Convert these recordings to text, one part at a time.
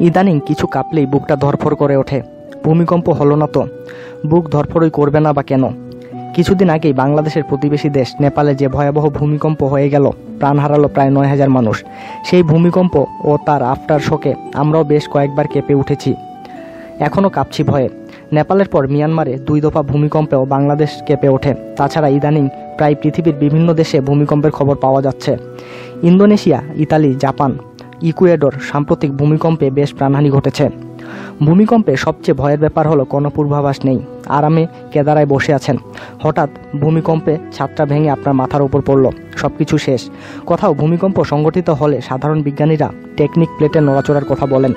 ইদানিং কিছু কাঁপলেই বুকটা ধরফর করে ওঠে। ভূমিকম্প হলো না তো। বুক ধরফরই করবে না বা কেন? কিছুদিন আগেই বাংলাদেশের প্রতিবেশী দেশ নেপালে যে ভয়াবহ ভূমিকম্প হয়ে গেল, প্রাণ হারালো প্রায় নয় হাজার মানুষ। সেই ভূমিকম্প ও তার আফটার শোকে আমরাও বেশ কয়েকবার কেঁপে উঠেছি। এখনও কাঁপছি ভয়ে। নেপালের পর মিয়ানমারে দুই দফা ভূমিকম্পেও বাংলাদেশ কেঁপে ওঠে। তাছাড়া ইদানিং প্রায় পৃথিবীর বিভিন্ন দেশে ভূমিকম্পের খবর পাওয়া যাচ্ছে। ইন্দোনেশিয়া, ইতালি, জাপান ইকুয়েডর সাম্প্রতিক ভূমিকম্পে বেশ প্রাণহানি ঘটেছে। ভূমিকম্পে সবচেয়ে ভয়ের ব্যাপার হলো কোনো পূর্বাভাস নেই। আরামে কেদারায় বসে আছেন। হঠাৎ ভূমিকম্পে ছাদটা ভেঙে আপনার মাথার উপর পড়ল। সব কিছু শেষ। কোথাও ভূমিকম্প সংগঠিত হলে সাধারণ বিজ্ঞানীরা টেকনিক প্লেটের নড়াচড়ার কথা বলেন।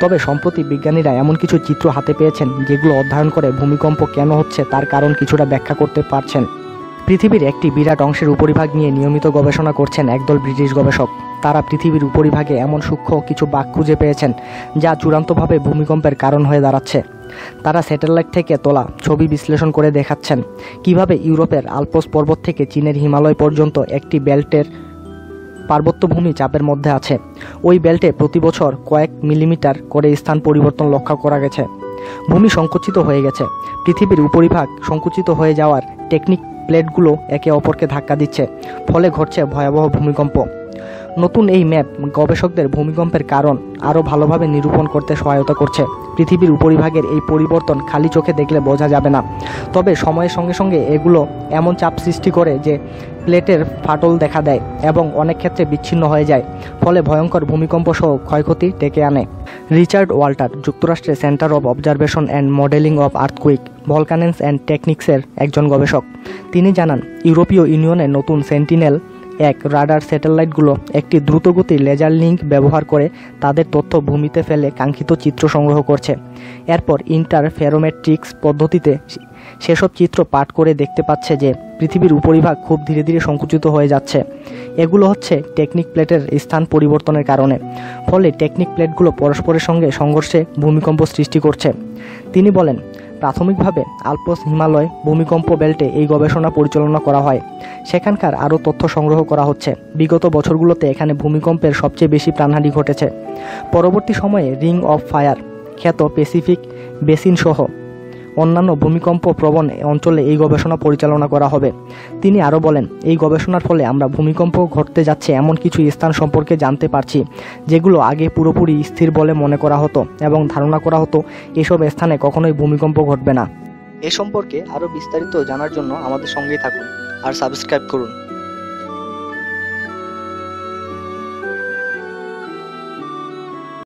তবে সম্প্রতি বিজ্ঞানীরা এমন কিছু চিত্র হাতে পেয়েছেন যেগুলো অধ্যয়ন করে ভূমিকম্প কেন হচ্ছে তার কারণ কিছুটা ব্যাখ্যা করতে পারছেন। পৃথিবীর একটি বিরাট অংশের উপরিভাগ নিয়ে নিয়মিত গবেষণা করছেন একদল ব্রিটিশ গবেষক। তারা পৃথিবীর উপরিভাগে এমন সূক্ষ্ম কিছু বাঘ খুঁজে পেয়েছেন, যা চূড়ান্তভাবে ভূমিকম্পের কারণ হয়ে দাঁড়াচ্ছে। তারা স্যাটেলাইট থেকে তোলা ছবি বিশ্লেষণ করে দেখাচ্ছেন কীভাবে ইউরোপের আলপস পর্বত থেকে চীনের হিমালয় পর্যন্ত একটি বেল্টের পার্বত্যভূমি চাপের মধ্যে আছে। ওই বেল্টে প্রতি বছর কয়েক মিলিমিটার করে স্থান পরিবর্তন লক্ষ্য করা গেছে। ভূমি সংকুচিত হয়ে গেছে। পৃথিবীর উপরিভাগ সংকুচিত হয়ে যাওয়ার টেকনিক প্লেটগুলো একে অপরকে ধাক্কা দিচ্ছে, ফলে ঘটছে ভয়াবহ ভূমিকম্প। নতুন এই ম্যাপ গবেষকদের ভূমিকম্পের কারণ আরও ভালোভাবে নিরূপণ করতে সহায়তা করছে। পৃথিবীর উপরিভাগের এই পরিবর্তন খালি চোখে দেখলে বোঝা যাবে না। তবে সময়ের সঙ্গে সঙ্গে এগুলো এমন চাপ সৃষ্টি করে যে প্লেটের ফাটল দেখা দেয় এবং অনেক ক্ষেত্রে বিচ্ছিন্ন হয়ে যায়, ফলে ভয়ঙ্কর ভূমিকম্প সহ ক্ষয়ক্ষতি ডেকে আনে। রিচার্ড ওয়াল্টার, যুক্তরাষ্ট্রের centre of observation and modelling of earthquake. Volcanoes and টেকনিক্সের একজন গবেষক। তিনি জানান, ইউরোপীয় ইউনিয়নের নতুন সেন্টিনেল এক রাডার স্যাটেলাইটগুলো একটি দ্রুতগতির লেজার লিঙ্ক ব্যবহার করে তাদের তথ্য ভূমিতে ফেলে কাঙ্ক্ষিত চিত্র সংগ্রহ করছে। এরপর ইন্টারফেরোমেট্রিক্স পদ্ধতিতে সেসব চিত্র পাঠ করে দেখতে পাচ্ছে যে পৃথিবীর উপরিভাগ খুব ধীরে ধীরে সংকুচিত হয়ে যাচ্ছে। এগুলো হচ্ছে টেকনিক প্লেটের স্থান পরিবর্তনের কারণে, ফলে টেকনিক প্লেটগুলো পরস্পরের সঙ্গে সংঘর্ষে ভূমিকম্প সৃষ্টি করছে। তিনি বলেন প্রাথমিকভাবে আলপস হিমালয় ভূমিকম্প বেল্টে এই গবেষণা পরিচালনা করা হয়। সেখানকার আরও তথ্য সংগ্রহ করা হচ্ছে। বিগত বছরগুলোতে এখানে ভূমিকম্পের সবচেয়ে বেশি প্রাণহানি ঘটেছে। পরবর্তী সময়ে রিং অফ ফায়ার, খ্যাত প্যাসিফিক বেসিন সহ অন্যান্য ভূমিকম্প প্রবণ অঞ্চলে এই গবেষণা পরিচালনা করা হবে। তিনি আরও বলেন, এই গবেষণার ফলে আমরা ভূমিকম্প ঘটতে যাচ্ছে এমন কিছু স্থান সম্পর্কে জানতে পারছি, যেগুলো আগে পুরোপুরি স্থির বলে মনে করা হতো এবং ধারণা করা হতো এসব স্থানে কখনোই ভূমিকম্প ঘটবে না। এ সম্পর্কে আরও বিস্তারিত জানার জন্য আমাদের সঙ্গেই থাকুন আর সাবস্ক্রাইব করুন।